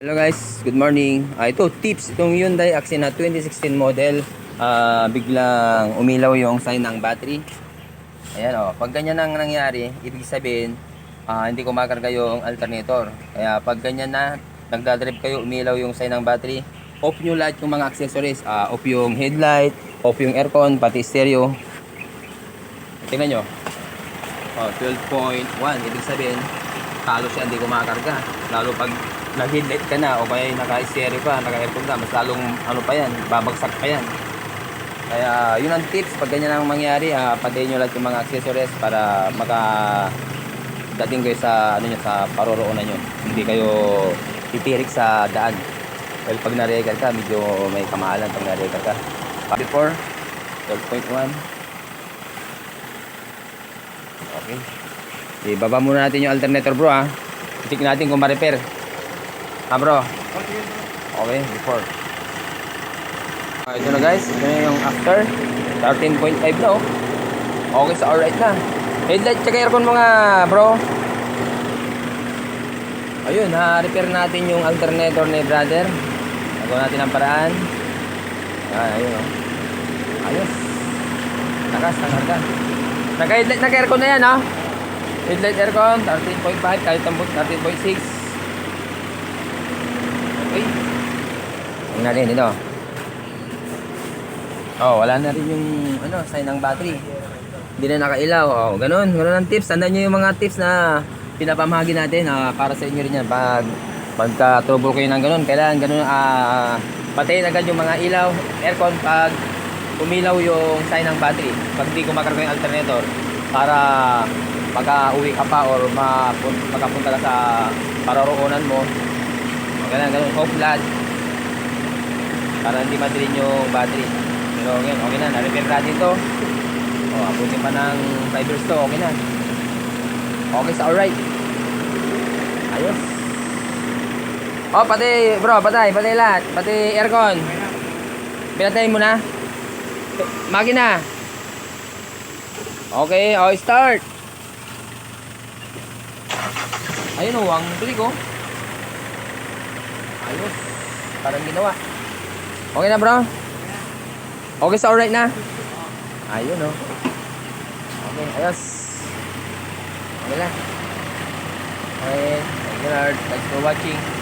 Hello guys, good morning. Ah, ito tips itong Hyundai Accent 2016 model. Ah, biglang umilaw yung sign ng battery. Ayan oh, pag ganyan ang nangyari, ibig sabihin ah, hindi kumakarga yung alternator. Kaya pag ganyan na, nagdadrive kayo, umilaw yung sign ng battery, off nyo lahat yung mga accessories. Ah, off yung headlight, off yung aircon, pati stereo. Tingnan nyo. Oh, 12.1. Ibig sabihin, talo siya hindi kumakarga. Lalo pag nag-headlight ka na o kaya naka-stereo ka, naka-aircon ka, mas lalong ano pa yan, babagsak pa yan. Kaya yun ang tips pag ganyan ang mangyari, ah, patayin nyo lahat yung mga accessories para maka dating kayo sa ano nyo, sa paroroonan nyo. Hindi kayo titirik sa daan. Well, pag na-record ka, medyo may kamahalan pag na-record ka. Before, 12.1. Okay. Ibaba muna natin yung alternator bro ha. Check natin kung ma-repair. Ha bro? Okay, before. Ah, ito na guys, ito na yung after. 13.5 na oh. Okay sa alright na. Headlight tsaka aircon mga bro. Ayun, na-repair natin yung alternator ni brother. Nagawa natin ang paraan. Ayan, ayun oh. Ayos. Takas, takarga. Naka-headlight, naka-aircon na yan oh. Headlight aircon, 13.5, kahit tambot 13.6. Okay. Tingnan natin ito. Oh, wala na rin yung ano, sign ng battery. Hindi na nakailaw. Oh, ganun. Ganun ang tips. Tandaan nyo yung mga tips na pinapamahagi natin ah, para sa inyo rin yan. Pag pagka-trouble kayo ng ganun, kailangan ganun ah patayin agad yung mga ilaw, aircon pag umilaw yung sign ng battery. Pag hindi kumakarga yung alternator para pagka uwi ka pa or mapun- makapunta ka sa paroroonan mo, ganun, ganun, off lahat para hindi madilin yung battery. Pero ngayon, okay na, na-repair natin to. O, oh, abutin pa ng 5 years to, okay na. Okay sa alright. Ayos. Oh, pati, bro, patay, patay lahat. Pati aircon. Pinatay mo na. Makina. Okay, oh, start. Ayun oh, ang tulig oh. Ayos. Parang ginawa. Okay na bro? Okay sa alright na? Ayun oh. Okay, ayos. Okay na. Okay, thank you Lord. Thanks for watching.